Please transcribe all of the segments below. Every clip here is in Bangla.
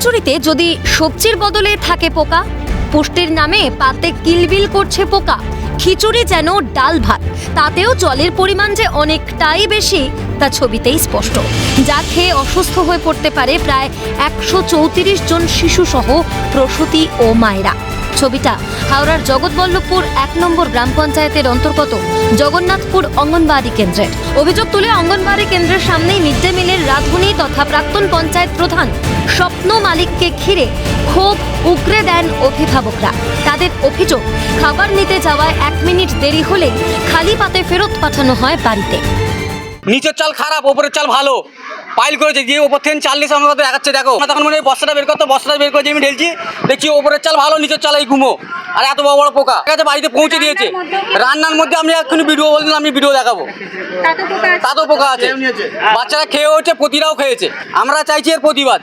খিচুড়িতে যদি সবজির বদলে থাকে পোকা, পুষ্টির নামে পাতে কিলবিল করছে পোকা, খিচুড়ি যেন ডাল ভাত, তাতেও জলের পরিমাণ যে অনেকটাই বেশি, তা ছবিতেই স্পষ্ট। যা খেয়ে অসুস্থ হয়ে পড়তে পারে প্রায় একশো জন শিশুসহ প্রসূতি ও মায়েরা। ছবিটা। হাওড়ার জগৎবল্লভপুর এক নম্বর গ্রাম পঞ্চায়েতের অন্তর্গত জগন্নাথপুর অঙ্গনবাড়ি কেন্দ্রের অভিযোগ তুলে অঙ্গনবাড়ি কেন্দ্রের সামনেই মিড ডে মিলের রাঁধুনি তথা প্রাক্তন পঞ্চায়েত প্রধান স্বপ্ন মালিককে ঘিরে ক্ষোভ উগরে দেন অভিভাবকরা। তাদের অভিযোগ, খাবার নিতে যাওয়ায় এক মিনিট দেরি হলে খালি পাতে ফেরত পাঠানো হয় বাড়িতে। নিচের চাল খারাপ ওপরের চাল ভালো। পাইল করেছে দিয়ে ওপর থেকে চাল নিয়ে আমাকে দেখাচ্ছে দেখো। তখন মনে হয় বস্তাটা বের করতো বস্তাটা বের করে আমি ঢেলছি দেখছি ওপরের চাল ভালো নিচের চাল এই গুমো। আর এত বড় বড় পোকা। ঠিক আছে বাড়িতে পৌঁছে দিয়েছে। রান্নার মধ্যে আমি এক্ষুনি ভিডিও বললাম আমি ভিডিও দেখাবো। তাতেও পোকা আছে। বাচ্চারা খেয়ে হচ্ছে প্রতিরাও খেয়েছে। আমরা চাইছি এর প্রতিবাদ।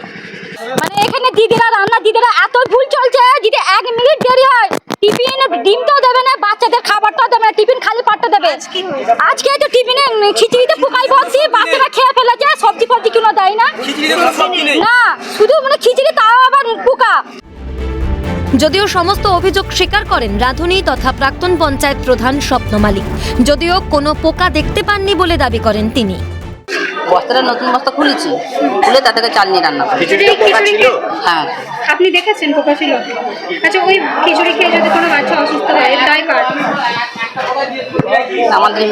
মানে এখানে দিদিরা রান্না দিদিরা এত ভুল চলছে যদি এক মিনিট দেরি হয় টিফিন ডিমটাও দেবে বাচ্চাদের খাবারটাও দেবে টিফিন খালি পাটটা দেবে। আজকে তো টিফিনে খিচুড়িতে পোকাই ভর্তি বাচ্চারা খেয়ে ফেলেছে সবজি ফবজি কিনো দেয় না। না শুধু মানে খিচুড়ি তাও আবার পোকা। যদিও সমস্ত অভিযোগ স্বীকার করেন রাধুনী তথা প্রাক্তন পঞ্চায়েত প্রধান স্বপ্ন মালিক যদিও কোনো পোকা দেখতে পাননি বলে দাবি করেন তিনি। বস্তাটা নতুন বস্তা খুলেছি খুলে তা থেকে চাল নিয়ে রান্না হ্যাঁ। আপনি দেখেছেন পোকা ছিল? আচ্ছা ওই খিচুড়ি খেয়ে যদি কোনো বাচ্চা অসুস্থ হয় কার আমাদের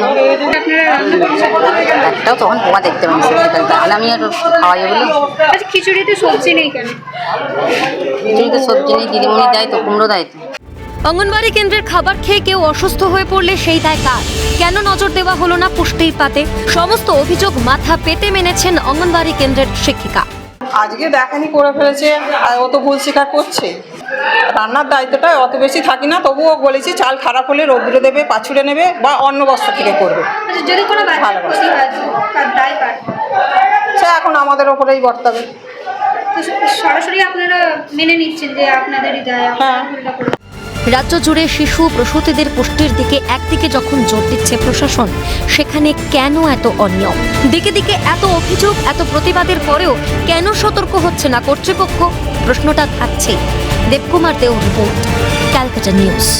একটাও তখন পোকা দেখতে পাচ্ছি তাহলে আমি আর খাওয়াই বলে। আচ্ছা খিচুড়িতে সবজি নেই কেন? খিচুড়িতে সবজি নেই দিদিমণি দেয় তো কুমড়ো দেয় তো। অঙ্গনবাড়ি কেন্দ্রের খাবার খেয়ে কেউ অসুস্থ হয়ে পড়লে সেই দায় কার? কেন নজর দেওয়া হলো না পুষ্টির পাতে? সমস্ত অভিযোগ মাথা পেতে মেনেছেন অঙ্গনবাড়ি কেন্দ্রের শিক্ষিকা। আজকে দেখানি করে ফেলেছে আর ও তো ভুল স্বীকার করছে। রান্নার দায়িত্বটা অত বেশি থাকি না তবুও বলেছি চাল খারাপ হলে রোদ্রে দেবে পাছুড়ে নেবে বা অন্য বস্তা থেকে করবে। আচ্ছা যদি কোনো বাচ্চা ভালো। ক্ষতি হয় তো কার দায় কার? সে এখন আমাদের ওপরেই বর্তাবে। সরাসরি আপনারা মেনে নিচ্ছেন যে আপনাদেরই দায় হ্যাঁ। রাজ্য জুড়ে শিশু প্রসূতিদের পুষ্টির দিকে একদিকে যখন জোর দিচ্ছে প্রশাসন সেখানে কেন এত অনিয়ম? দিকে দিকে এত অভিযোগ এত প্রতিবাদের পরেও কেন সতর্ক হচ্ছে না কর্তৃপক্ষ? প্রশ্নটা दीप कुमार देव रिपोर्ट कैलकटा न्यूज़।